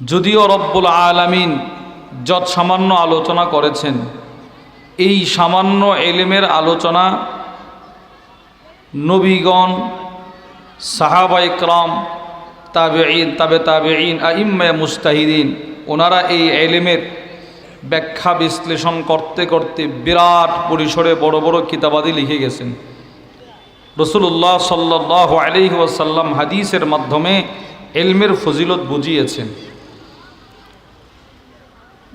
যদিও রব্বুল আলামিন যত সামান্য আলোচনা করেছেন, এই সামান্য এলেমের আলোচনা নবীগণ, সাহাবা ইকরাম, তাবেঈন, তাবে তাবেঈন, আইম্মা মুস্তাহিদিন, ওনারা এই এলেমের ব্যাখ্যা বিশ্লেষণ করতে করতে বিরাট পরিসরে বড় বড় কিতাবাদি লিখে গেছেন। রসুল্লাহ সাল্লাহ আলহি ওয়াসাল্লাম হাদিসের মাধ্যমে এলমের ফজিলত বুঝিয়েছেন।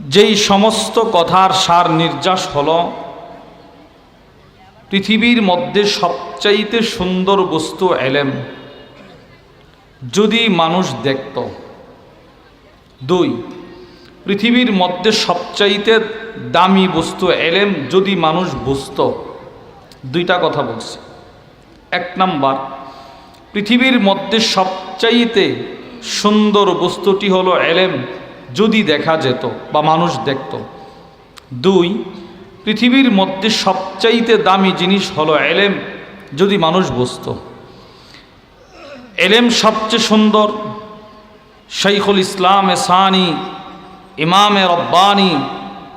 যেই সমস্ত কথার সার নির্যাস হল, পৃথিবীর মধ্যে সবচাইতে সুন্দর বস্তু এলেম। যদি মানুষ দেখত। দুই, পৃথিবীর মধ্যে সবচাইতে দামি বস্তু এলেম যদি মানুষ বুঝত। দুইটা কথা বলছি। এক নাম্বার, পৃথিবীর মধ্যে সবচাইতে সুন্দর বস্তুটি হলো এলেম। যদি দেখা যেত বা মানুষ দেখত। দুই, পৃথিবীর মধ্যে সবচাইতে দামি জিনিস হলো এলেম, যদি মানুষ বুঝত। এলেম সবচেয়ে সুন্দর শৈখুল ইসলাম সানি, ইমামে রব্বানি,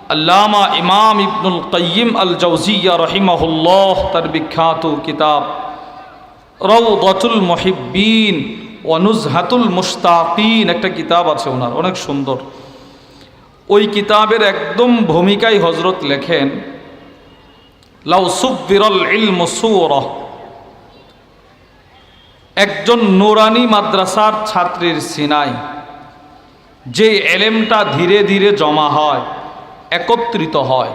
আল্লামা ইমাম ইবনুল কাইম আল জৌজিয়া রহিমাহুল্লাহ, তার বিখ্যাত কিতাব রৌদতুল মহিব্বিন অনুজহাতুল মুস্তাকিন, একটা কিতাব আছে ওনার, অনেক সুন্দর। ওই কিতাবের একদম ভূমিকায় হজরত লেখেন লাউসুফ বিরল ইল মসুর একজন নোরানি মাদ্রাসার ছাত্রীর সিনাই, যে এলেমটা ধীরে ধীরে জমা হয়, একত্রিত হয়।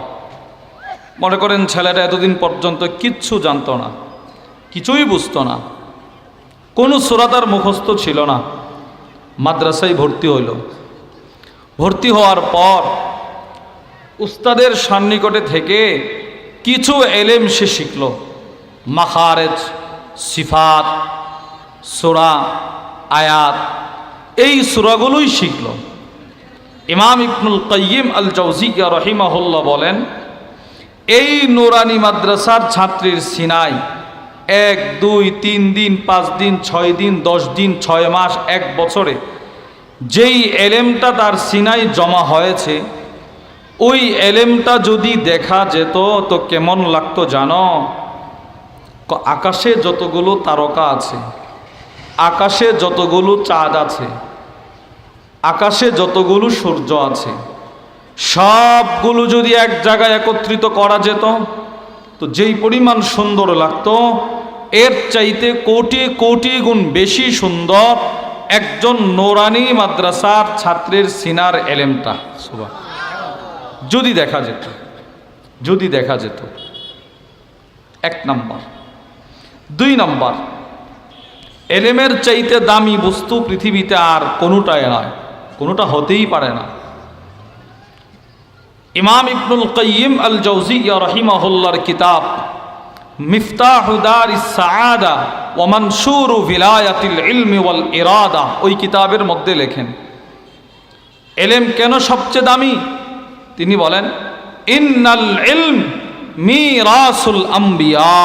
মনে করেন ছেলেটা এতদিন পর্যন্ত কিচ্ছু জানতো না, কিছুই বুঝতো না। কোনো সুরাতার মুখস্থ ছিল না। মাদ্রাসায় ভর্তি হইল। ভর্তি হওয়ার পর উস্তাদের সান্নিকটে থেকে কিছু এলেম সে শিখল। মাখারেজ, সিফাত, সুরা, আয়াত, এই সুরাগুলোই শিখল। ইমাম ইবনুল কাইম আল জৌজিয়া রহিমাহুল্লাহ বলেন, এই নোরানি মাদ্রাসার ছাত্রীর সিনাই এক, দুই, তিন দিন, পাঁচ দিন, ছয় দিন, দশ দিন, ছয় মাস, এক বছরে। যেই এলেমটা তার সিনাই জমা হয়েছে, ওই এলেমটা যদি দেখা যেত তো কেমন লাগতো জানো? আকাশে যতগুলো তারকা আছে, আকাশে যতগুলো চাঁদ আছে, আকাশে যতগুলো সূর্য আছে, সবগুলো যদি এক জায়গায় একত্রিত করা যেত, তো যেই পরিমাণ সুন্দর লাগতো এর চাইতে কোটি কোটি গুণ বেশি সুন্দর একজন নোরানি মাদ্রাসার ছাত্রের সিনার এলেমটা। সুবা যদি দেখা যেত, যদি দেখা যেত। এক নাম্বার। দুই নাম্বার। এলেমের চাইতে দামি বস্তু পৃথিবীতে আর কোনোটাই নয়, কোনোটা হতেই পারে না। ইমাম ইবনুল কাইম আল জৌজিয়া রহিমাহুল্লার কিতাব মিফতাহুদার সাআদা ও মনসুর ভিলায়াতিল ইলমি ওয়াল ইরাদা। ওই কিতাবের মধ্যে লেখেন, এলেম কেন সবচেয়ে দামি? তিনি বলেন, ইন্নাল ইলম মিরাসুল আম্বিয়া।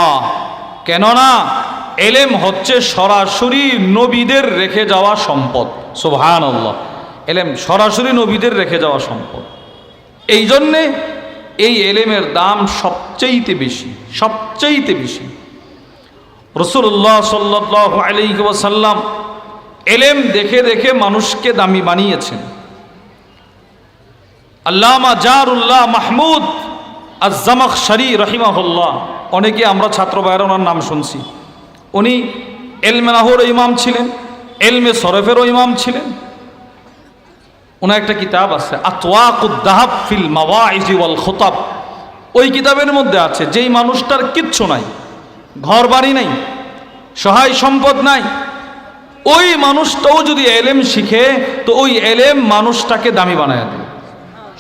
কেননা, এলেম হচ্ছে সরাসরি নবীদের রেখে যাওয়া সম্পদ। সুবহান এলেম সরাসরি নবীদের রেখে যাওয়া সম্পদ। এই জন্যে এই এলেমের দাম সবচাইতে বেশি সবচাইতে বেশি। রসুল্লাহ সাল্লাহ আলাইসাল্লাম এলেম দেখে দেখে মানুষকে দামি বানিয়েছেন। আল্লামা জারুল্লাহ মাহমুদ আজামাক শরি রহিমাহুল্লাহ, অনেকে আমরা ছাত্র ভাইয়ের ওনার নাম শুনছি। উনি এলমে নাহর ইমাম ছিলেন, এলমে সরফেরও ইমাম ছিলেন ওনার একটা কিতাব আছে আতওয়াকুদ্দাহাব ফিল খোতাব। ওই কিতাবের মধ্যে আছে, যেই মানুষটার কিচ্ছু নাই ঘর বাড়ি নাই, সহায় সম্পদ নাই, ওই মানুষটাও যদি এলেম শিখে, তো ওই এলেম মানুষটাকে দামি বানায় দেয়,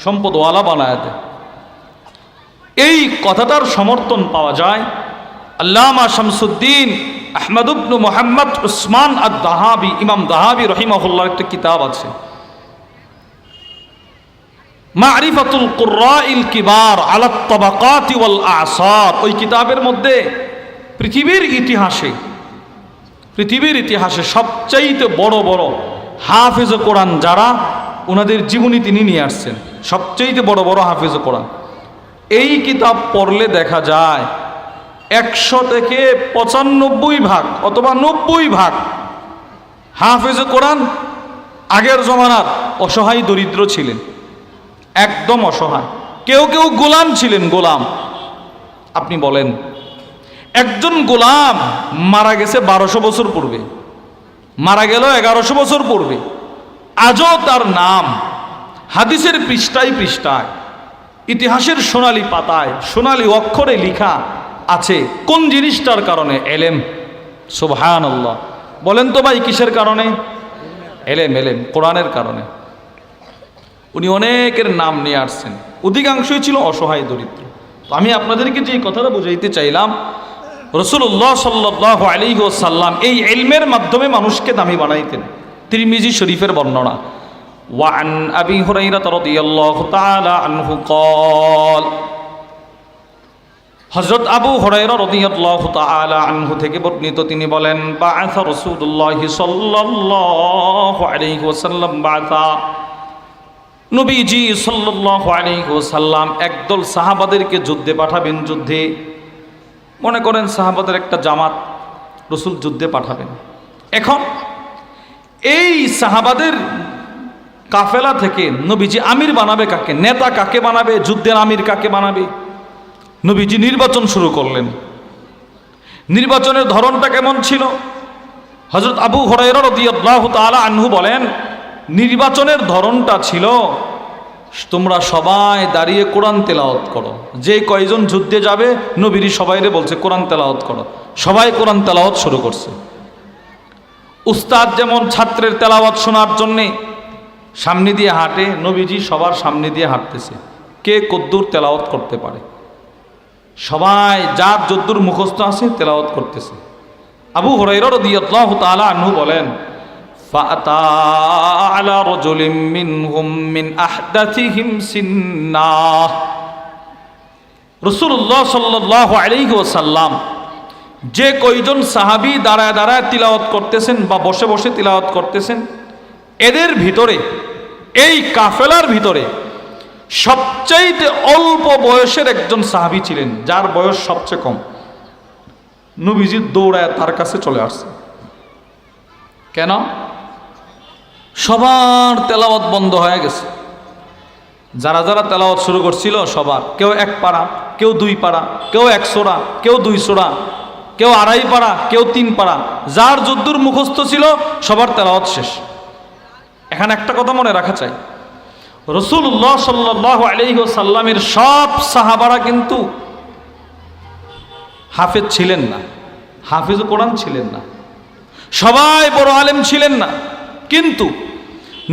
সম্পদওয়ালা বানায় দেয়। এই কথাটার সমর্থন পাওয়া যায় আল্লামা শামসুদ্দিন আহমদুবনু মোহাম্মদ উসমান আদ দাহাবি ইমাম দাহাবি রহিমাহুল্লার একটা কিতাব আছে। মারিফাতুল কুর্রাইল কিবার আলাত তাবাকাতি ওয়াল আসার। ওই কিতাবের মধ্যে পৃথিবীর ইতিহাসে পৃথিবীর ইতিহাসে সবচাইতে বড় বড় হাফেজ কোরআন যারা ওনাদের জীবনী তিনি নিয়ে আসছেন। সবচেয়ে বড় বড় হাফিজ কোরআন। এই কিতাব পড়লে দেখা যায় একশো থেকে পঁচানব্বই ভাগ অথবা নব্বই ভাগ হাফেজ কোরআন আগের জমানার অসহায় দরিদ্র ছিলেন। একদম অসহায়। কেউ কেউ গোলাম ছিলেন, গোলাম। আপনি বলেন, একজন গোলাম মারা গেছে বারোশো বছর পূর্বে। মারা গেল এগারোশো বছর পূর্বে। আজও তার নাম হাদিসের পৃষ্ঠায় পৃষ্ঠায়, ইতিহাসের সোনালি পাতায়, সোনালি অক্ষরে লিখা আছে। কোন জিনিসটার কারণে? এলেম। আল্লাহ বলেন তো ভাই, কিসের কারণে? এলেম এলেম। কোরআনের কারণে। উনি অনেকের নাম নিয়ে আসছেন অধিকাংশই ছিল অসহায় দরিদ্র তো আমি আপনাদেরকে যে কথাটা বুঝাইতে চাইলাম রসুল্লাহ সাল্লাহ আলী সাল্লাম এই এলমের মাধ্যমে মানুষকে দামি বানাইতেন তিরমিজি শরীফের বর্ণনা وعن أبي هريرة رضي الله تعالى عنه قال হজরত আবু হরাইরা রাদিয়াল্লাহু তাআলা আনহু থেকে বর্ণিত তিনি বলেন বাআসা রাসূলুল্লাহ সাল্লাল্লাহু আলাইহি ওয়াসাল্লাম বাআসা নবীজি সাল্লাল্লাহু আলাইহি ওয়াসাল্লাম একদল সাহাবাদেরকে যুদ্ধে পাঠাবেন, যুদ্ধে। মনে করেন সাহাবাদের একটা জামাত রসুল যুদ্ধে পাঠাবেন। এখন এই সাহাবাদের কাফেলা থেকে নবীজি আমির বানাবে কাকে? নেতা কাকে বানাবে? যুদ্ধের আমির কাকে বানাবে? নবীজি নির্বাচন শুরু করলেন। নির্বাচনের ধরনটা কেমন ছিল? হজরত আবু হরাইরাহ তালা আনহু বলেন নির্বাচনের ধরনটা ছিল, তোমরা সবাই দাঁড়িয়ে কোরআন তেলাওয়াত করো। যে কয়জন যুদ্ধে যাবে, নবীরি সবাইরে বলছে, কোরআন তেলাওয়াত করো। সবাই কোরআন তেলাওয়াত শুরু করছে। উস্তাদ যেমন ছাত্রের তেলাওয়াত শোনার জন্যে সামনে দিয়ে হাঁটে, নবীজি সবার সামনে দিয়ে হাঁটতেছে। কে কদ্দুর তেলাওয়াত করতে পারে? সবাই যার যদ্দুর মুখস্থ আছে তেলাওয়াত করতেছে। আবু হরাইরা রাদিয়াল্লাহু তাআলা আনহু বলেন ফাতা আলা রাজুলিম মিনহুম মিন আহদাথিহিম সিন্না। রাসূলুল্লাহ সাল্লাল্লাহু আলাইহি ওয়াসাল্লাম যে কয়জন সাহাবী দাঁড়ায় দাঁড়ায় তিলাওয়াত করতেছেন বা বসে বসে তিলাওয়াত করতেছেন, এদের ভিতরে, এই কাফেলার ভিতরে সবচাইতে অল্প বয়সের একজন সাহাবি ছিলেন, যার বয়স সবচেয়ে কম। নবীজি দৌড়ায় তার কাছে চলে আসছে। কেন? সবার তেলাওয়াত বন্ধ হয়ে গেছে। যারা যারা তেলাওয়াত শুরু করছিল সবার, কেউ এক পাড়া, কেউ দুই পাড়া, কেউ এক সোড়া কেউ দুই সোড়া কেউ আড়াই পাড়া, কেউ তিন পাড়া, যার যদ্দুর মুখস্থ ছিল সবার তেলাওয়াত শেষ। এখানে একটা কথা মনে রাখা চাই। রসুল্লাহ সাল্লাহ আলহি সাল্লামের সব সাহাবারা কিন্তু হাফেজ ছিলেন না। হাফেজ কোরআন ছিলেন না। সবাই বড় আলেম ছিলেন না। কিন্তু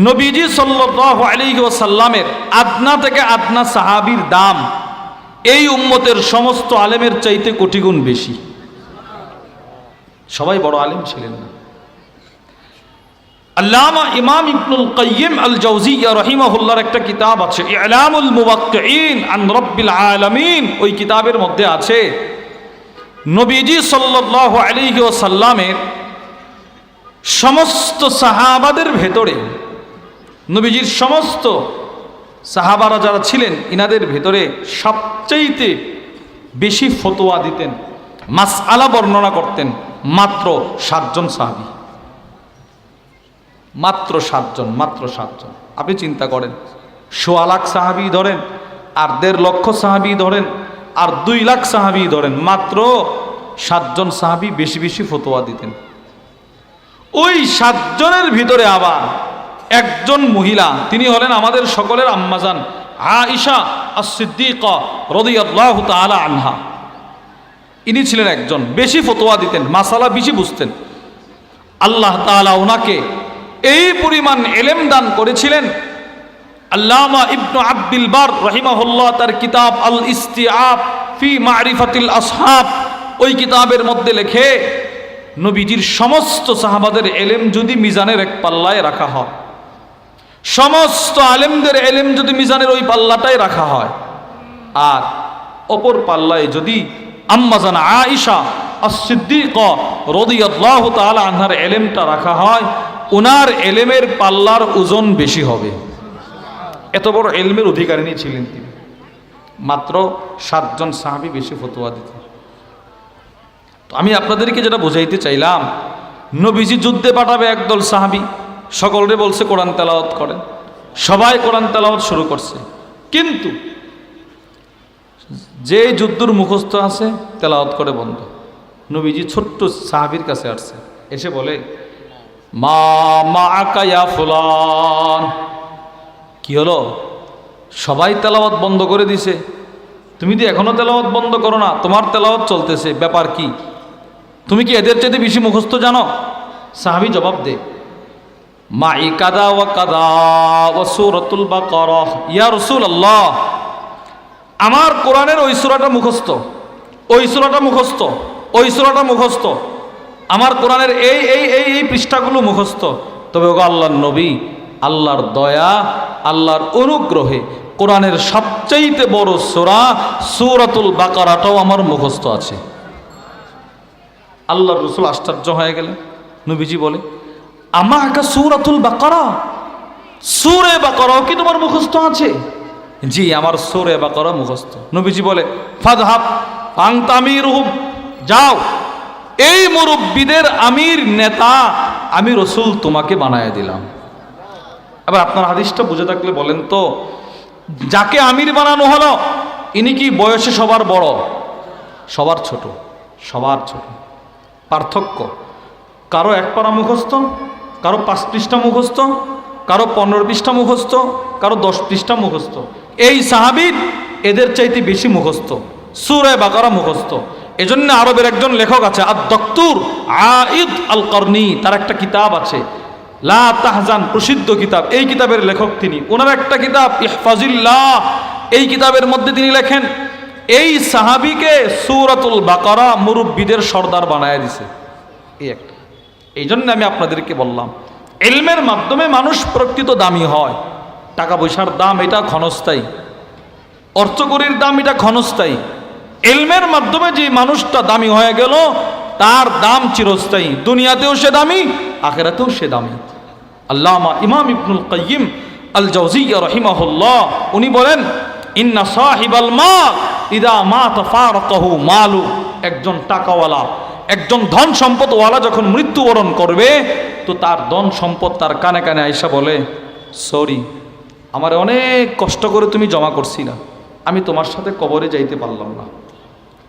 নবীজি সাল্লাহ আলহি সাল্লামের আদনা থেকে আদনা সাহাবির দাম এই উম্মতের সমস্ত আলেমের চাইতে কোটিগুণ বেশি। সবাই বড় আলেম ছিলেন না। আল্লামা ইমাম ইবনুল কাইয়িম আল জাওজিয়া রহিমাহুল্লাহর একটা কিতাব আছে, ইলামুল মুওয়াক্কিঈন আন রাব্বিল আলামিন। ওই কিতাবের মধ্যে আছে, নবীজি সাল্লাল্লাহু আলাইহি ওয়াসাল্লামের সমস্ত সাহাবাদের ভেতরে, নবীজির সমস্ত সাহাবারা যারা ছিলেন, ইনাদের ভেতরে সবচাইতে বেশি ফতোয়া দিতেন মাস আলা বর্ণনা করতেন মাত্র সাতজন সাহাবী। মাত্র সাতজন মাত্র সাতজন। আপনি চিন্তা করেন, সোয়া লাখ সাহাবি ধরেন, আর দেড় লক্ষ সাহাবি ধরেন, আর দুই লাখ সাহাবি ধরেন, মাত্র সাতজন সাহাবি বেশি বেশি ফতোয়া দিতেন। ওই সাতজনের ভিতরে আবার একজন মহিলা, তিনি হলেন আমাদের সকলের আম্মাজান আইসা আসিদ্দিক আনহা। ইনি ছিলেন একজন, বেশি ফতোয়া দিতেন, মাসালা বেশি বুঝতেন। আল্লাহ তালা ওনাকে এই পরিমাণ এলেম দান করেছিলেন। আল্লামা ইবনু আব্দুল বার রহিমাহুল্লাহ, তার কিতাব আল ইস্তিয়াব ফি মারিফাতিল আসহাব, ওই কিতাবের মধ্যে লেখে নবীজির সমস্ত সাহাবাদের এলেম যদি মিজানের এক পাল্লায় রাখা হয়। সমস্ত আলেমদের এলেম যদি মিজানের ওই পাল্লাটাই রাখা হয়। আর অপর পাল্লায় যদি আম্মাজান আয়েশা আসিদ্দিক রদিয়াল্লাহ তাআলা আনহার এলেমটা রাখা হয় ওনার এলেমের পাল্লার ওজন বেশি হবে। এত বড় এলমের অধিকারিণী ছিলেন তিনি। মাত্র সাতজন সাহাবি বেশি ফতোয়া দিতেন। তো আমি আপনাদেরকে যেটা বোঝাইতে চাইলাম, নবীজি যুদ্ধে পাঠাবে একদল সাহাবি, সকলরে বলছে কোরআন তেলাওয়াত করেন। সবাই কোরআন তেলাওয়াত শুরু করছে। কিন্তু যে যুদ্ধর মুখস্থ আছে, তেলাওয়াত করে বন্ধ। নবীজি ছোট্ট সাহাবির কাছে আসছে। এসে বলে, মা মা আকায়া ফুলান। কি হলো? সবাই তেলাওয়াত বন্ধ করে দিছে। তুমি তো এখনও তেলাওয়াত বন্ধ করো না, তোমার তেলাওয়াত চলতেছে। ব্যাপার কি? তুমি কি এদের চাইতে বেশি মুখস্থ জানো? সাহাবি জবাব দে। মা ই কাদা ও কাদা ও সুরতুল বা কর ইয়া রসুল আল্লাহ আমার কোরআনের ওই সুরাটা মুখস্থ, ওই সুরাটা মুখস্থ, ওই সুরাটা মুখস্থ। আমার কোরআনের এই এই এই এই পৃষ্ঠাগুলো মুখস্থ। তবে ওগো আল্লাহর নবী, আল্লাহর দয়া, আল্লাহর অনুগ্রহে কোরআনের সবচাইতে বড় সোরা সুরাতুল বাকারাটাও আমার মুখস্থ আছে। আল্লাহর রসুল আশ্চর্য হয়ে গেলেন। নবীজি বলে আমার একটা সুরাতুল বাকারা? সুরে বাকারাও কি তোমার মুখস্থ আছে? জি, আমার সোরে বাকারা মুখস্থ। নবীজি বলে ফাদহাব আং তামির যাও। এই মুরব্বীদের আমির নেতা, আমি রসুল তোমাকে বানায় দিলাম। এবার আপনার হাদিসটা বুঝে থাকলে বলেন তো, যাকে আমির বানানো হলো, ইনি কি বয়সে সবার বড়? সবার ছোট সবার ছোট। পার্থক্য। কারও এক পারা মুখস্থ, কারও পাঁচ পৃষ্ঠা মুখস্থ, কারও পনেরো পৃষ্ঠা মুখস্থ, কারও দশ পৃষ্ঠা মুখস্থ। এই সাহাবির এদের চাইতে বেশি মুখস্থ। সুরে বাকারা মুখস্থ। এজন্য আরবের একজন লেখক আছে আর দক্তুর আইদ আল কর্নি তার একটা কিতাব আছে, লা তাহজান, প্রসিদ্ধ কিতাব। এই কিতাবের লেখক তিনি। ওনার একটা কিতাব, ইহফাজিল্লাহ, এই কিতাবের মধ্যে তিনি লেখেন এই সাহাবিকে সুরাতুল বাকারা মুরব্বীদের সর্দার বানায় দিছে। এই একটা। এই জন্য আমি আপনাদেরকে বললাম এলমের মাধ্যমে মানুষ প্রকৃত দামি হয়। টাকা পয়সার দাম এটা ক্ষণস্থায়ী। অর্থকরীর দাম এটা ক্ষণস্থায়ী। এলমের মাধ্যমে যে মানুষটা দামি হয়ে গেল, তার দাম চিরস্থায়ী। দুনিয়াতেও সে দামি, আখেরাতেও সে দামি। আল্লামা ইমাম ইবনুল কাইয়িম আল জৌজিয়া রহিমাহুল্লাহ, উনি বলেন ইন্না সাহিবাল মা ইদা মা তফারকাহু মালু। একজন টাকাওয়ালা, একজন ধন সম্পদওয়ালা যখন মৃত্যুবরণ করবে, তো তার ধন সম্পদ তার কানে কানে আইসা বলে, সরি, আমার অনেক কষ্ট করে তুমি জমা করছি না আমি তোমার সাথে কবরে যাইতে পারলাম না।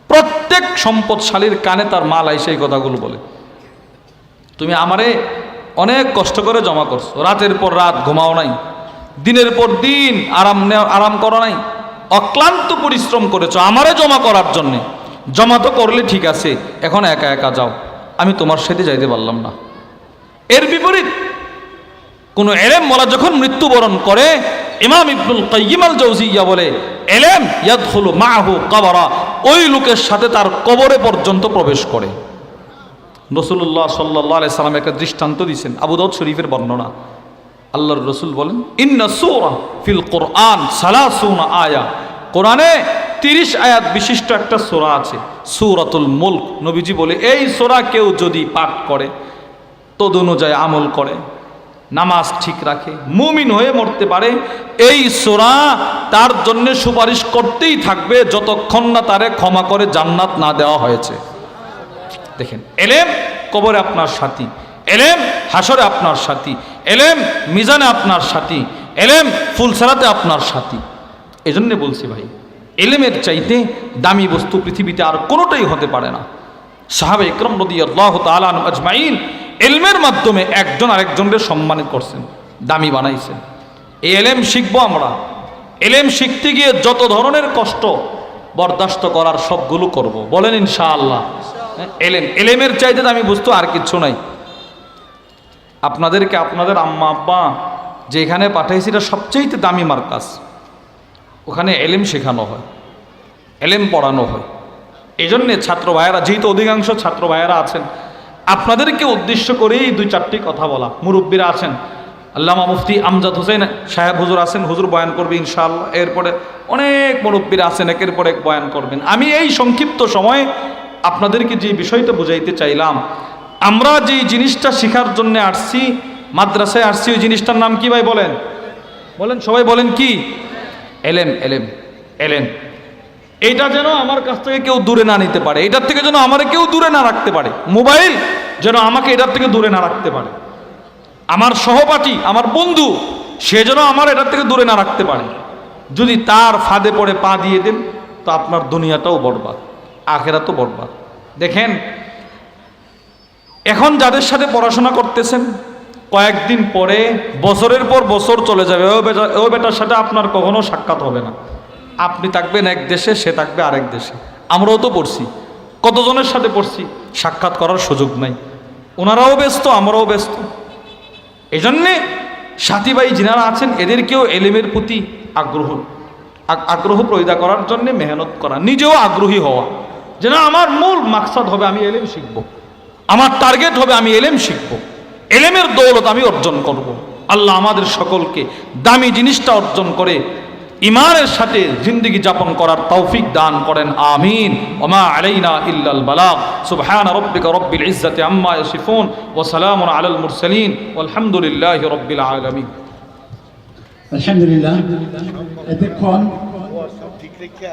প্রত্যেক সম্পদশালীর কানে তার মাল আইসে এই কথাগুলো বলে, তুমি আমারে অনেক কষ্ট করে জমা করছ। রাতের পর রাত ঘুমাও নাই। দিনের পর দিন আরাম আরাম করো নাই। অক্লান্ত পরিশ্রম করেছ আমারে জমা করার জন্যে। জমা তো করলে ঠিক আছে, এখন একা একা যাও। আমি তোমার সাথে যাইতে পারলাম না। এর বিপরীত, কোন এলেম মোলা যখন মৃত্যুবরণ করে, ইমাম ইবনুল কাইয়িম আল জৌজিয়া বলে, এলেম ইয়াদখুলু মাহু কবরা ওই লোকের সাথে তার কবরে পর্যন্ত প্রবেশ করে। রসুল্লাহ সাল্লাহ আলাই সাল্লাম একটা দৃষ্টান্ত দিয়েছেন, আবু দাউদ শরীফের বর্ণনা। আল্লাহর রসুল বলেন, ইন্না সূরা ফিল কোরআন সালাসুনা আয়া কোরআনে তিরিশ আয়াত বিশিষ্ট একটা সোরা আছে, সূরাতুল মুলক। নবীজি বলে, এই সোরা কেউ যদি পাঠ করে তদ অনুযায়ী আমল করে, নামাজ ঠিক রাখে, মুমিন হয়ে মরতে পারে, এই সোরা তার জন্য সুপারিশ করতেই থাকবে যতক্ষণ না তারে ক্ষমা করে জান্নাত না দেওয়া হয়েছে। দেখেন, এলেম কবরে আপনার সাথী, এলেম হাসরে আপনার সাথী এলেম মিজানে আপনার সাথী এলেম ফুলসারাতে আপনার সাথী। এজন্যে বলছি ভাই এলেমের চাইতে দামি বস্তু পৃথিবীতে আর কোনোটাই হতে পারে না। সাহাবে ইকরম নদী আল্লাহ তালান আজমাইন এলমের মাধ্যমে একজন আরেকজনকে সম্মানিত করছেন দামি বানাইছেন। এই এলেম শিখব আমরা। এলেম শিখতে গিয়ে যত ধরনের কষ্ট বরদাস্ত করার সবগুলো করব। বলেন ইনশাআল্লাহ। হ্যাঁ, এলেম এলেমের চাইতে দামি বস্তু আর কিচ্ছু নাই। আপনাদেরকে আপনাদের আম্মা, আব্বা যেখানে পাঠাইছি, এটা সবচেয়ে দামি মার্কাস ওখানে এলেম শেখানো হয়, এলেম পড়ানো হয়। এই জন্যে ছাত্র ভাইয়েরা, যেহেতু অধিকাংশ ছাত্র ভাইয়েরা আছেন, আপনাদেরকে উদ্দেশ্য করেই দুই চারটি কথা বলা। মুরব্বীরা আছেন, আল্লামা মুফতি আমজাদ হোসেন, সাহেব হুজুর আছেন, হুজুর বয়ান করবে ইনশাআল্লাহ। এরপরে অনেক মুরব্বীরা আছেন, একের পর এক বয়ান করবেন। আমি এই সংক্ষিপ্ত সময়ে আপনাদেরকে যে বিষয়টা বুঝাইতে চাইলাম আমরা যে জিনিসটা শেখার জন্য আসছি, মাদ্রাসায় আসছি, ওই জিনিসটার নাম কি ভাই বলেন? বলেন, সবাই বলেন কি? এলেম এলেম এলেম। এইটা যেন আমার কাছ থেকে কেউ দূরে না নিতে পারে, এটার থেকে যেন আমার কেউ দূরে না রাখতে পারে। মোবাইল যেন আমাকে এটার থেকে দূরে না রাখতে পারে। আমার সহপাঠী, আমার বন্ধু, সে যেন আমার এটার থেকে দূরে না রাখতে পারে। যদি তার ফাঁদে পড়ে পা দিয়ে দেন, তো আপনার দুনিয়াটাও বরবাদ আখেরা তো বরবাদ। দেখেন এখন যাদের সাথে পড়াশোনা করতেছেন, কয়েকদিন পরে বছরের পর বছর চলে যাবে। ও বেটা, ও বেটার সাথে আপনার কখনো সাক্ষাৎ হবে না। আপনি থাকবেন এক দেশে, সে থাকবে আরেক দেশে। আমরাও তো পড়ছি। কতজনের সাথে পড়ছি? সাক্ষাৎ করার সুযোগ নাই। ওনারাও ব্যস্ত, আমরাও ব্যস্ত। এই জন্যে সাথী ভাই যিনারা আছেন, এদেরকেও এলেমের প্রতি আগ্রহ আগ্রহ পয়দা করার জন্য মেহনত করা। নিজেও আগ্রহী হওয়া। যেন আমার মূল মাকসাদ হবে, আমি এলেম শিখব। আমার টার্গেট হবে আমি এলেম শিখব। এলেমের দৌলত আমি অর্জন করব। আল্লাহ আমাদের সকলকে দামি জিনিসটা অর্জন করে ইমানের সাথে জিন্দগি যাপন করার তৌফিক দান করেন, আমিন। ওমা আলাইনা ইল্লাল বালাগ। সুবহান রাব্বিকা রব্বিল ইজ্জাতি আম্মা ইয়াসিফুন ওয়া সালামুন আলাল মুরসালিন। ওয়ালহামদুলিল্লাহি রব্বিল আলামিন। আলহামদুলিল্লাহ। এতক্ষণ